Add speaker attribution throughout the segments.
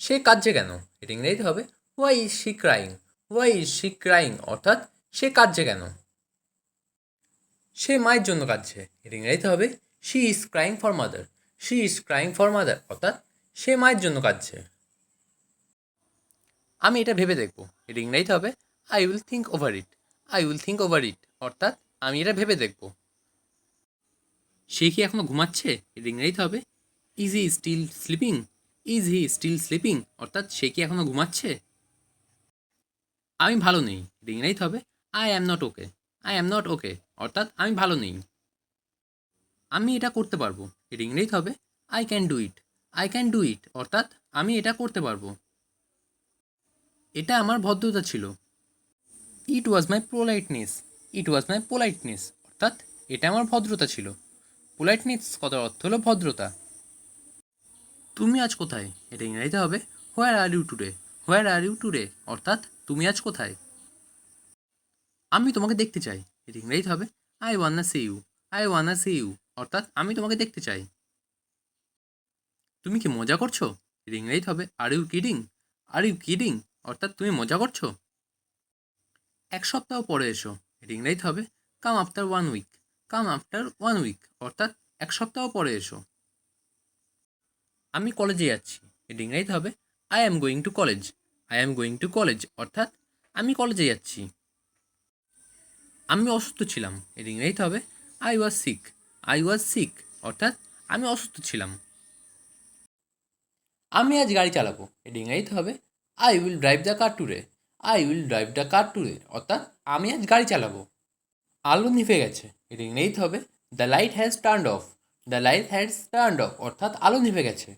Speaker 1: সে কাঁদছে কেন? এটা ইংরেজিতে হবে why is she crying why is she crying অর্থাৎ, সে কাঁদছে কেন? সে মায়ের জন্য কাঁদছে, এটা ইংরেজিতে হবে she is crying for mother she is crying for mother অর্থাৎ, সে মায়ের জন্য কাঁদছে। আমি এটা ভেবে দেখব, এটা ইংরেজিতে হবে I will think over it I will think over it অর্থাৎ, আমি এটা ভেবে দেখব। সে কি এখনও ঘুমাচ্ছে? এটা ইংরেজিতে হবে is still sleeping is he still sleeping অর্থাৎ সে কি এখনও ঘুমাচ্ছে? আমি ভালো নেই। ইংরেজিতে হবে। I am not okay I am not okay অর্থাৎ আমি ভালো নেই। আমি এটা করতে পারব। এটা হবে। I can do it I can do it অর্থাৎ আমি এটা করতে পারব। এটা আমার ভদ্রতা ছিল। ইট ওয়াজ মাই পোলাইটনেস ইট ওয়াজ মাই পোলাইটনেস অর্থাৎ এটা আমার ভদ্রতা ছিল। পোলাইটনেস কথার অর্থ হলো ভদ্রতা। তুমি আজ কোথায়? এটা ইংরেজিতে হবে where are you today where are you today অর্থাৎ, তুমি আজ কোথায়? আমি তোমাকে দেখতে চাই। এটা ইংরেজিতে হবে I wanna see you I wanna see you অর্থাৎ, আমি তোমাকে দেখতে চাই। তুমি কি মজা করছ? এটা ইংরেজিতে হবে are you kidding are you kidding অর্থাৎ, তুমি মজা করছ? এক সপ্তাহ পরে এসো। এটা ইংরেজিতে হবে come after one week come after one week অর্থাৎ, এক সপ্তাহ পরে এসো। আমি কলেজে যাচ্ছি। এটা ইংরেজিতে হবে I am going to college I am going to college অর্থাৎ আমি কলেজে যাচ্ছি। আমি অসুস্থ ছিলাম। এটা ইংরেজিতে হবে I was sick I was sick অর্থাৎ আমি অসুস্থ ছিলাম। আমি আজ গাড়ি চালাবো। এটা ইংরেজিতে হবে I will drive the car টুরে I will drive the car টুরে অর্থাৎ আমি আজ গাড়ি চালাবো। আলো নিভে গেছে। এটা ইংরেজিতে হবে the light has turn off the light has turn off অর্থাৎ আলো নিভে গেছে।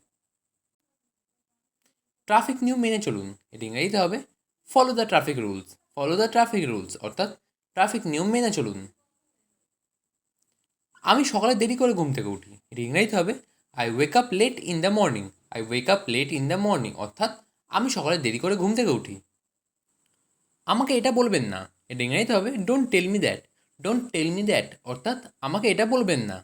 Speaker 1: ট্রাফিক নিয়ম মেনে চলুন। এটা ইংরেজিতে হবে follow the traffic rules follow the traffic rules অর্থাৎ ট্রাফিক নিয়ম মেনে চলুন। আমি সকালে দেরি করে ঘুম থেকে উঠি। এটা ইংরেজিতে হবে I wake up late in the morning I wake up late in the morning অর্থাৎ আমি সকালে দেরি করে ঘুম থেকে উঠি। আমাকে এটা বলবেন না। এটা ইংরেজিতে হবে don't tell me that don't tell me that অর্থাৎ আমাকে এটা বলবেন না।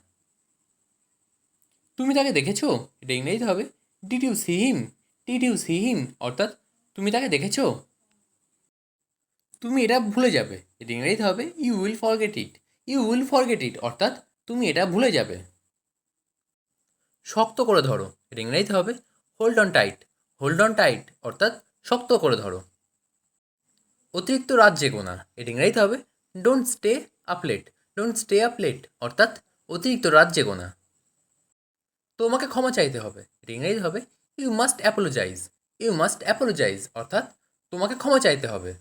Speaker 1: তুমি তাকে দেখেছ? এটা ইংরেজিতে হবে did you see him did you see him অর্থাৎ, তুমি তাকে দেখেছ? তুমি এটা ভুলে যাবে। ইংরেজিতে হবে you will forget it you will forget it অর্থাৎ, তুমি এটা ভুলে যাবে। শক্ত করে ধরো। এটা ইংরেজিতে হবে hold on tight hold on tight অর্থাৎ, শক্ত করে ধরো। অতিরিক্ত রাত জেগো না। এটা ইংরেজিতে হবে don't stay up late don't stay up late অর্থাৎ, অতিরিক্ত রাত জেগো না। তোমাকে ক্ষমা চাইতে হবে। এটা ইংরেজিতে হবে you must apologise you must apologise অর্থাৎ তোমাকে ক্ষমা চাইতে হবে।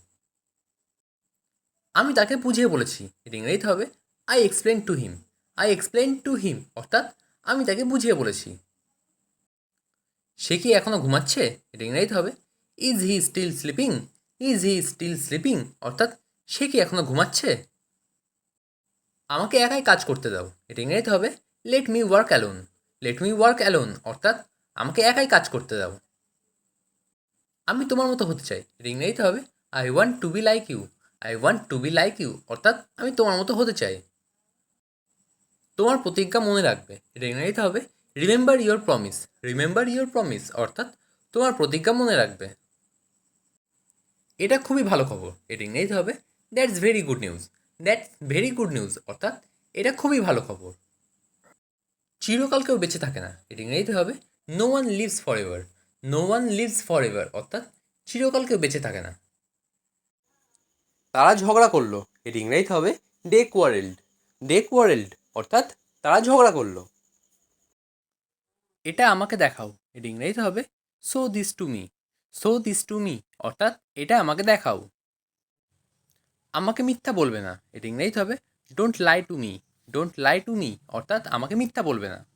Speaker 1: আমি তাকে বুঝিয়ে বলেছি। এটা ইংরেজিতে হবে I explain to him I explain to him অর্থাৎ আমি তাকে বুঝিয়ে বলেছি। সে কি এখনও ঘুমাচ্ছে? এটা ইংরেজিতে হবে is he still sleeping is he still sleeping অর্থাৎ সে কি এখনও ঘুমাচ্ছে? আমাকে একাই কাজ করতে দাও। এটা ইংরেজিতে হবে let me work alone let me work alone অর্থাৎ আমাকে একাই কাজ করতে দাও। আমি তোমার মতো হতে চাই। রিং ইংরেজিতে হবে। I want to be like you I want to be like you অর্থাৎ আমি তোমার মতো হতে চাই। তোমার প্রতিজ্ঞা মনে রাখবে। এটা ইংরেজিতে হবে। Remember your promise remember your promise অর্থাৎ তোমার প্রতিজ্ঞা মনে রাখবে। এটা খুবই ভালো খবর। এটা ইংরেজিতে হবে। That's very good news that's very good news অর্থাৎ এটা খুবই ভালো খবর। চিরকাল কেউ বেঁচে থাকে না। এটা ইংরেজিতে হবে। No one lives for ever no one lives for ever অর্থাৎ চিরকাল কেউ বেঁচে থাকে না। তারা ঝগড়া করল। এটি ইংরেজিতে হবে ডে কোয়ারেল্ড ডে কোয়ারেল্ড অর্থাৎ তারা ঝগড়া করল। এটা আমাকে দেখাও। এটি ইংরেজিতে হবে show this to me show this to me অর্থাৎ এটা আমাকে দেখাও। আমাকে মিথ্যা বলবে না। এটি ইংরেজিতে হবে don't lie to me don't lie to me অর্থাৎ আমাকে মিথ্যা বলবে না।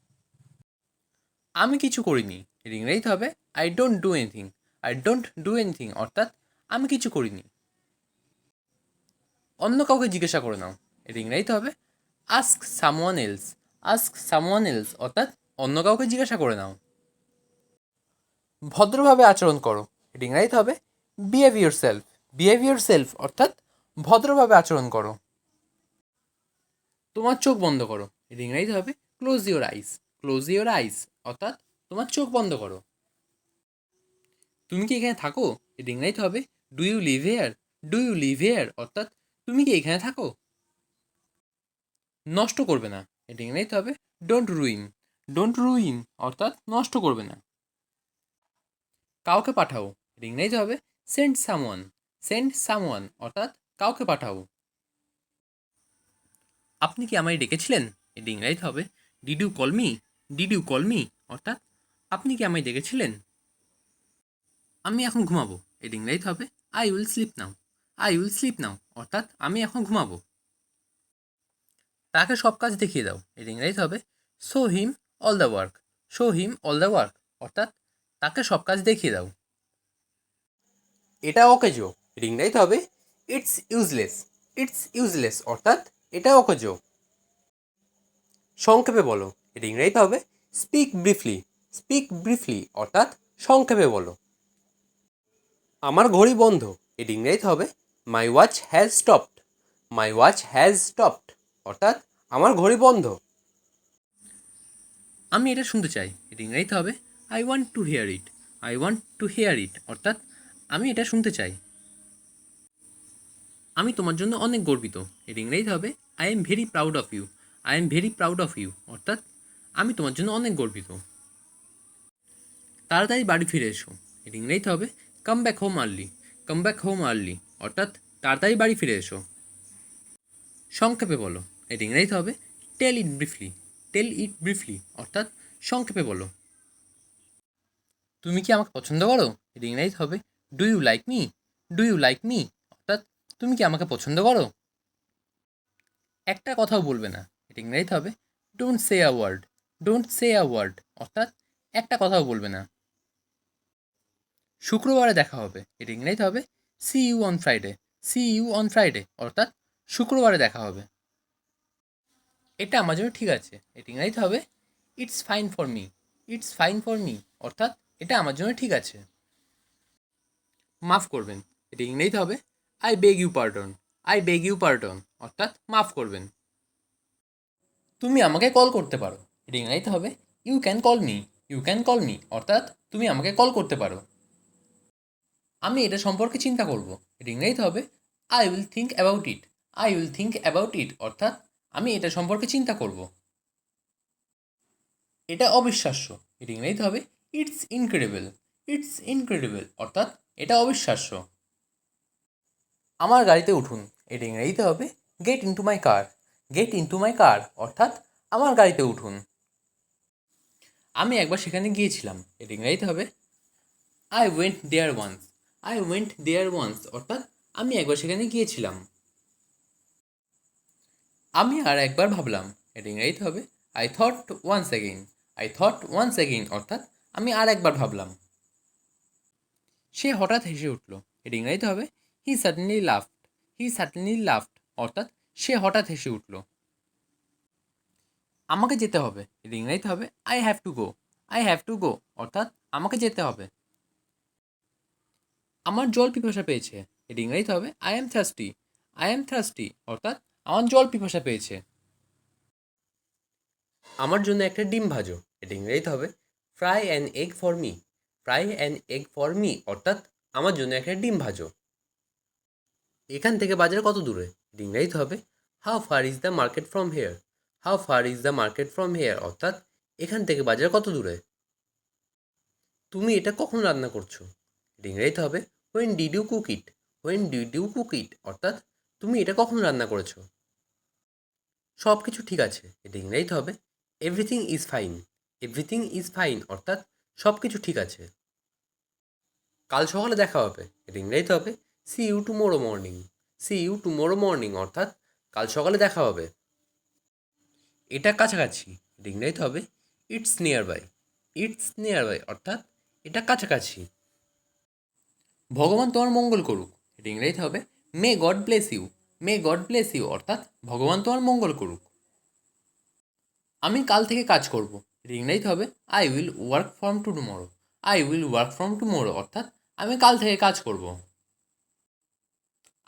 Speaker 1: আমি কিছু করিনি। ইংরেজিতে হবে I don't do anything I don't do anything অর্থাৎ আমি কিছু করিনি। অন্য কাউকে জিজ্ঞাসা করে নাও এর ইংরেজিতে হবে ask someone else ask someone else অর্থাৎ অন্য কাউকে জিজ্ঞাসা করে নাও। ভদ্রভাবে আচরণ করো এর ইংরেজিতে হবে behave yourself behave yourself অর্থাৎ ভদ্রভাবে আচরণ করো। তোমার চোখ বন্ধ করো ইংরেজিতে হবে close your eyes close your eyes অর্থাৎ তোমার চোখ বন্ধ করো। তুমি কি এখানে থাকো? এটি ইংরাজিতে হবে। Do you live here do you live here অর্থাৎ তুমি কি এখানে থাকো? নষ্ট করবে না। এটি ইংরাজিতে হবে। ডোন্ট রুইন ডোন্ট রুইন অর্থাৎ নষ্ট করবে না। কাউকে পাঠাও। এটি ইংরাজিতে হবে। সেন্ড সামওয়ান সেন্ড সামওয়ান অর্থাৎ কাউকে পাঠাও। আপনি কি আমায় ডেকেছিলেন? এটি ইংরাজিতে হবে। Did you call me did you call me অর্থাৎ আপনি কি আমায় ডেকেছিলেন আমি এখন ঘুমাবো। এটি ইংরাজিতে হবে। I will sleep now I will sleep now অর্থাৎ আমি এখন ঘুমাবো। তাকে সব কাজ দেখিয়ে দাও। এটি ইংরাজিতে হবে। Show him all the work show him all the work অর্থাৎ তাকে সব কাজ দেখিয়ে দাও। এটা অকেজো এটি ইংরাজিতে হবে। ইটস ইউজলেস ইটস ইউজলেস অর্থাৎ এটা ওকে অকেজো সংক্ষেপে বলো। ইংরাজিতে হবে। স্পিক ব্রিফলি স্পিক ব্রিফলি অর্থাৎ সংক্ষেপে বলো। আমার ঘড়ি বন্ধ। এটি ইংরেজিতে হবে my watch has stopped my watch has stopped অর্থাৎ আমার ঘড়ি বন্ধ। আমি এটা শুনতে চাই। এটি ইংরেজিতে হবে I want to hear it I want to hear it অর্থাৎ আমি এটা শুনতে চাই। আমি তোমার জন্য অনেক গর্বিত। এটি ইংরেজিতে হবে I am very proud of you I am very proud of you অর্থাৎ আমি তোমার জন্য অনেক গর্বিত। তাড়াতাড়ি বাড়ি ফিরে এসো। এটি ইংরেজিতে হবে come back home early come back home early অর্থাৎ তাড়াতাড়ি বাড়ি ফিরে এসো। সংক্ষেপে বলো। এটি ইংরেজিতে হবে টেল ইট ব্রিফলি টেল ইট ব্রিফলি অর্থাৎ সংক্ষেপে বলো। তুমি কি আমাকে পছন্দ করো? এটি ইংরেজিতে হবে do you like me do you like me অর্থাৎ তুমি কি আমাকে পছন্দ করো? একটা কথাও বলবে না। এটি ইংরেজিতে হবে don't say a word don't say a word অর্থাৎ একটা কথাও বলবে না। শুক্রবারে দেখা হবে, এটি ইংরেজিতে হবে see you on Friday see you on Friday অর্থাৎ শুক্রবারে দেখা হবে। এটা আমার জন্য ঠিক আছে, এটি ইংরেজিতে হবে it's fine for me it's fine for me অর্থাৎ এটা আমার জন্য ঠিক আছে। মাফ করবেন, এটি ইংরেজিতে হবে I beg you pardon I beg you pardon অর্থাৎ মাফ করবেন। তুমি আমাকে কল করতে পারো। এটি ইংরেজিতে হবে। You can call me you can call me অর্থাৎ তুমি আমাকে কল করতে পারো। আমি এটা সম্পর্কে চিন্তা করব। এটি ইংরেজিতে হবে I will think about it I will think about it অর্থাৎ আমি এটা সম্পর্কে চিন্তা করব। এটা অবিশ্বাস্য। এটি ইংরেজিতে হবে ইটস ইনক্রেডিবল ইটস ইনক্রেডিবল অর্থাৎ এটা অবিশ্বাস্য। আমার গাড়িতে উঠুন। এটি ইংরেজিতে হবে get into my car get into my car অর্থাৎ আমার গাড়িতে উঠুন। আমি একবার সেখানে গিয়েছিলাম। এটি ইংরেজিতে হবে? I went there once I went there once অর্থাৎ আমি একবার সেখানে গিয়েছিলাম। আমি আর একবার ভাবলাম এটি ইংরেজিতে হবে? I thought once again I thought once again অর্থাৎ আমি আর একবার ভাবলাম। সে হঠাৎ হেসে উঠল এটি ইংরেজিতে হবে? He suddenly laughed he suddenly laughed অর্থাৎ সে হঠাৎ হেসে উঠল। আমাকে যেতে হবে। এটি হবে I have to go I have to go অর্থাৎ আমাকে যেতে হবে। আমার জল পিপাসা পেয়েছে। এটি হবে I am thirsty I am thirsty অর্থাৎ আমার জল পিপাসা পেয়েছে। আমার জন্য একটা ডিম ভাজো। এটি হবে fry an egg for me fry an egg for me অর্থাৎ আমার জন্য একটা ডিম ভাজো। এখান থেকে বাজার কত দূরে? এটি হবে how far is the market from here how far is the market from here অর্থাৎ, এখান থেকে বাজার কত দূরে? তুমি এটা কখন রান্না করছ? ইংরেজিতে হবে when did you cook it when did you cook it অর্থাৎ, তুমি এটা কখন রান্না করেছ? সব কিছু ঠিক আছে এটা হবে everything is fine everything is fine অর্থাৎ সব কিছু ঠিক আছে। কাল সকালে দেখা হবে এটা হবে see you tomorrow morning see you tomorrow morning অর্থাৎ, কাল সকালে দেখা হবে। এটা কাছাকাছি এটা ইংরেজিতে হবে it's nearby it's nearby অর্থাৎ এটা কাছাকাছি। ভগবান তোমার মঙ্গল করুক এটা হবে may God bless you may God bless you অর্থাৎ ভগবান তোমার মঙ্গল করুক। আমি কাল থেকে কাজ করব এটা হবে I will work from to tomorrow I will work from tomorrow অর্থাৎ আমি কাল থেকে কাজ করব।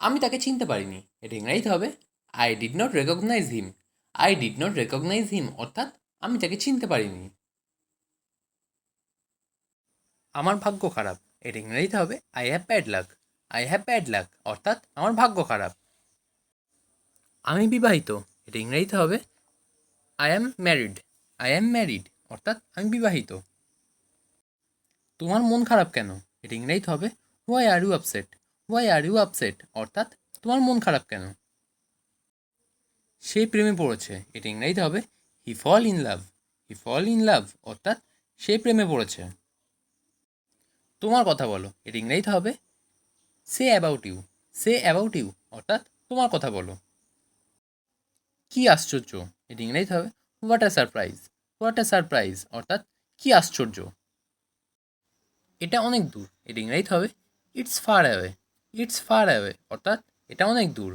Speaker 1: আমি তাকে চিনতে পারিনি এটা ইংরেজিতে হবে I did not recognise him I did not recognise him অর্থাৎ আমি তাকে চিনতে পারিনি। আমার ভাগ্য খারাপ। এটা ইংরেজিতে হবে I have bad luck I have bad luck অর্থাৎ আমার ভাগ্য খারাপ। আমি বিবাহিত। এটা ইংরেজিতে হবে I am married I am married অর্থাৎ আমি বিবাহিত। তোমার মন খারাপ কেন? এটা ইংরেজিতে হবে why are you upset why are you upset অর্থাৎ তোমার মন খারাপ কেন? সে প্রেমে পড়েছে। এটা ইংরেজিতে হবে হি fall in love he fall in love অর্থাৎ সে প্রেমে পড়েছে। তোমার কথা বলো, এটা ইংরেজিতে হবে say about you say about you অর্থাৎ তোমার কথা বলো। কি আশ্চর্য, এটা ইংরেজিতে হবে what a surprise what a surprise অর্থাৎ কি আশ্চর্য। এটা অনেক দূর, এটা ইংরেজিতে হবে it's far away it's far away অর্থাৎ এটা অনেক দূর।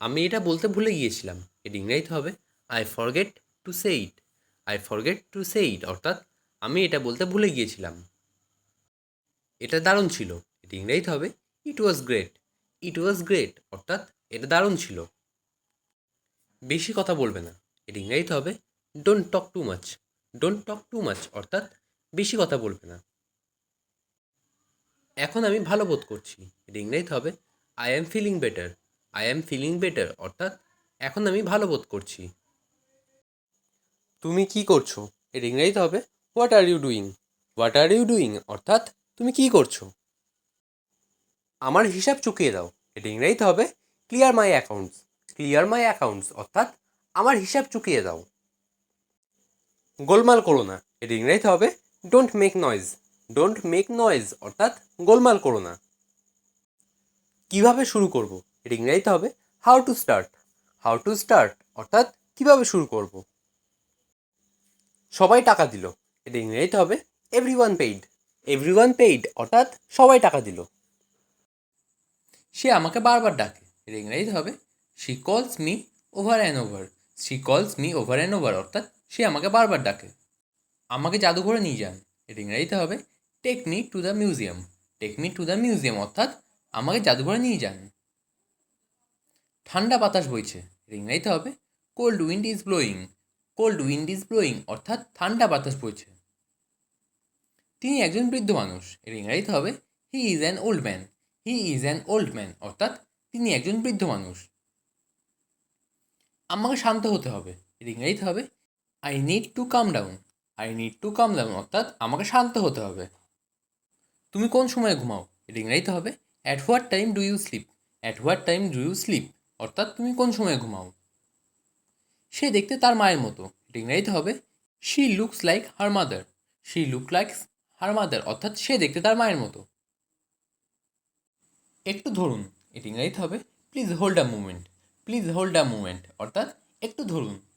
Speaker 1: আমি এটা বলতে ভুলে গিয়েছিলাম। এটা ইংরেজিতে হবে I forget to say it I forget to say it অর্থাৎ আমি এটা বলতে ভুলে গিয়েছিলাম। এটা দারুণ ছিল। এটা ইংরেজিতে হবে ইট was great it was great অর্থাৎ এটা দারুণ ছিল। বেশি কথা বলবে না। এটা ইংরেজিতে হবে don't talk too much don't talk too much অর্থাৎ বেশি কথা বলবে না। এখন আমি ভালো বোধ করছি। এটা ইংরেজিতে হবে I am feeling better I am feeling better অর্থাৎ এখন আমি ভালো বোধ করছি। তুমি কি করছ? এটা ইংরেজিতে হবে what are you doing what are you doing অর্থাৎ তুমি কি করছ? আমার হিসাব চুকিয়ে দাও, এটা ইংরেজিতে হবে clear my accounts clear my accounts অর্থাৎ আমার হিসাব চুকিয়ে দাও। গোলমাল করো না, এটা ইংরেজিতে হবে don't make noise don't make noise অর্থাৎ গোলমাল করো না। কীভাবে শুরু করব? এটা ইংরেজিতে হবে how to start how to start অর্থাৎ কীভাবে শুরু করব। সবাই টাকা দিল। এটা ইংরেজিতে হবে every one paid every one paid অর্থাৎ সবাই টাকা দিল। সে আমাকে বারবার ডাকে। এটা ইংরেজিতে হবে she calls me over and over she calls me over and over অর্থাৎ সে আমাকে বারবার ডাকে। আমাকে জাদুঘরে নিয়ে যান। এটা ইংরেজিতে হবে take me to the museum take me to the museum অর্থাৎ আমাকে জাদুঘরে নিয়ে যান। ঠান্ডা বাতাস বইছে। এটা হবে cold wind is blowing cold wind is blowing অর্থাৎ ঠান্ডা বাতাস বইছে। তিনি একজন বৃদ্ধ মানুষ এর হবে he is an old man he is an old man অর্থাৎ তিনি একজন বৃদ্ধ মানুষ। আমাকে শান্ত হতে হবে এর হবে I need to calm down I need to calm down অর্থাৎ আমাকে শান্ত হতে হবে। তুমি কোন সময় ঘুমাও এর হবে at what time do you sleep at what time do you sleep অর্থাৎ তুমি কোন সময় ঘুমাও? সে দেখতে তার মায়ের মতো। ইংরেজিতে হবে? She looks like her mother she look likes her mother অর্থাৎ সে দেখতে তার মায়ের মতো। একটু ধরুন। এটা হবে? Please hold a movement please hold a movement অর্থাৎ একটু ধরুন।